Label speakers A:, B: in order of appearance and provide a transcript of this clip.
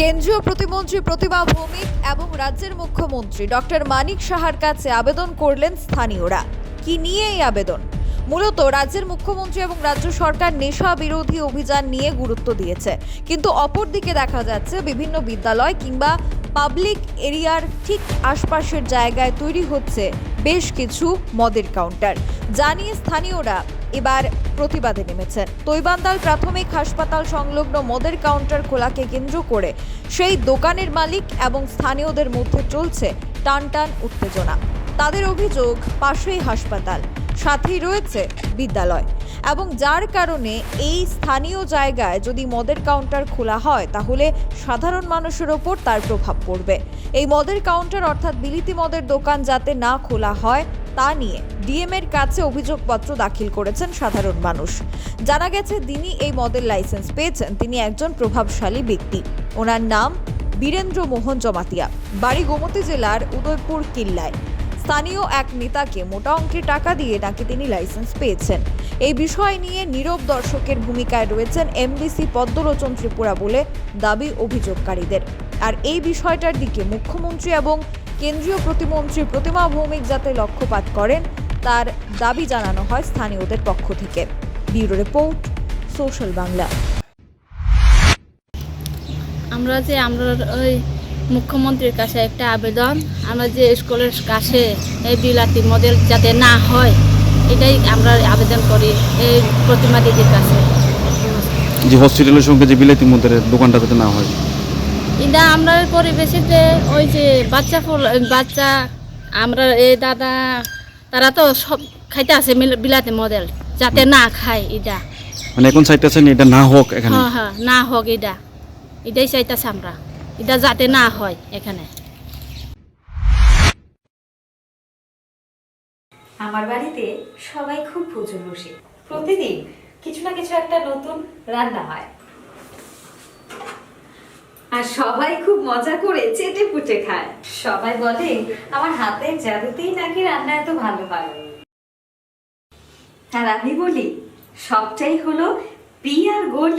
A: কেন্দ্রীয় প্রতিমন্ত্রী প্রতিমা ভৌমিক এবং রাজ্যের মুখ্যমন্ত্রী ডক্টর মানিক সাহার কাছে আবেদন করলেন স্থানীয়রা। কি নিয়ে এই আবেদন? মূলত রাজ্যের মুখ্যমন্ত্রী এবং রাজ্য সরকার নেশা বিরোধী অভিযান নিয়ে গুরুত্ব দিয়েছে। কিন্তু অপরদিকে দেখা যাচ্ছে বিভিন্ন বিদ্যালয় কিংবা পাবলিক এরিয়ার ঠিক আশপাশের জায়গায় তৈরি হচ্ছে বেশ কিছু মদের কাউন্টার জানিয়ে স্থানীয়রা এবার প্রতিবাদে নেমেছেন তৈবান্দাল প্রাথমিক হাসপাতাল সংলগ্ন মদের কাউন্টার খোলাকে কেন্দ্র করে সেই দোকানের মালিক এবং স্থানীয়দের মধ্যে চলছে টান টান উত্তেজনা। তাদের অভিযোগ, পাশেই হাসপাতাল। সাথেই রয়েছে বিদ্যালয়। এবং যার কারণে এই স্থানীয় জায়গায় যদি মদের কাউন্টার খোলা হয়, তাহলে সাধারণ মানুষের ওপর তার প্রভাব পড়বে। এই মদের কাউন্টার অর্থাৎ বিলিতি মদের দোকান যাতে না খোলা হয়, তা নিয়ে ডিএম এর কাছে অভিযোগপত্র দাখিল করেছেন সাধারণ মানুষ। জানা গেছে তিনি এই মদের লাইসেন্স পেয়েছেন, তিনি একজন প্রভাবশালী ব্যক্তি। ওনার নাম বীরেন্দ্র মোহন জমাতিয়া। বাড়ি গোমতী জেলার উদয়পুর কিল্লায়। স্থানীয় এক নেতাকে মোটা অঙ্কের টাকা দিয়ে নাকি তিনি লাইসেন্স পেয়েছেন। এই বিষয় নিয়ে নীরব দর্শকের ভূমিকায় রয়েছেন এমবিসি পদ্মলোচন ত্রিপুরা বলে দাবি অভিযোগকারীদের। আর এই বিষয়টার দিকে মুখ্যমন্ত্রী এবং কেন্দ্রীয় প্রতিমন্ত্রী প্রতিমা ভৌমিক যাতে লক্ষ্যপাত করেন, তার দাবি জানানো হয় স্থানীয়দের পক্ষ থেকে। Bureau report, social Bangla.
B: আমরা যে আমরা ওই মুখ্যমন্ত্রীর কাছে একটা আবেদন আমরা যে স্কুলের কাছে এই বিলাতি মডেল যাতে না হয় এটাই আমরা আবেদন করি এই প্রতিমা দিদির কাছে।
C: যে হসপিটালের সঙ্গে যে বিলাতি মদের দোকানটা যাতে না হয়।
B: এটা আমরা পরিবেশিতে ওই যে বাচ্চা ফুল বাচ্চা আমরা এই দাদা তারা তো সব খাইতে আছে বিলাতি মডেল যাতে না খায় এটা।
C: মানে এখন সাইড আছেন এটা না হোক এখানে?
B: হ্যাঁ হ্যাঁ না হোক এটা। এটাই চাইতেছে আমরা। এটা যাতে না হয় এখানে।
D: আমার বাড়িতে সবাই খুব ভোজন বসে। প্রতিদিন কিছু না কিছু একটা নতুন রান্না হয়। আর সবাই খুব মজা করে চেটে পুটে খায়। সবাই বলে, আমার হাতের জাদুতেই নাকি রান্না এত ভালো হয়? আর আমি বলি, সবটাই হলো পি আর গোল্ড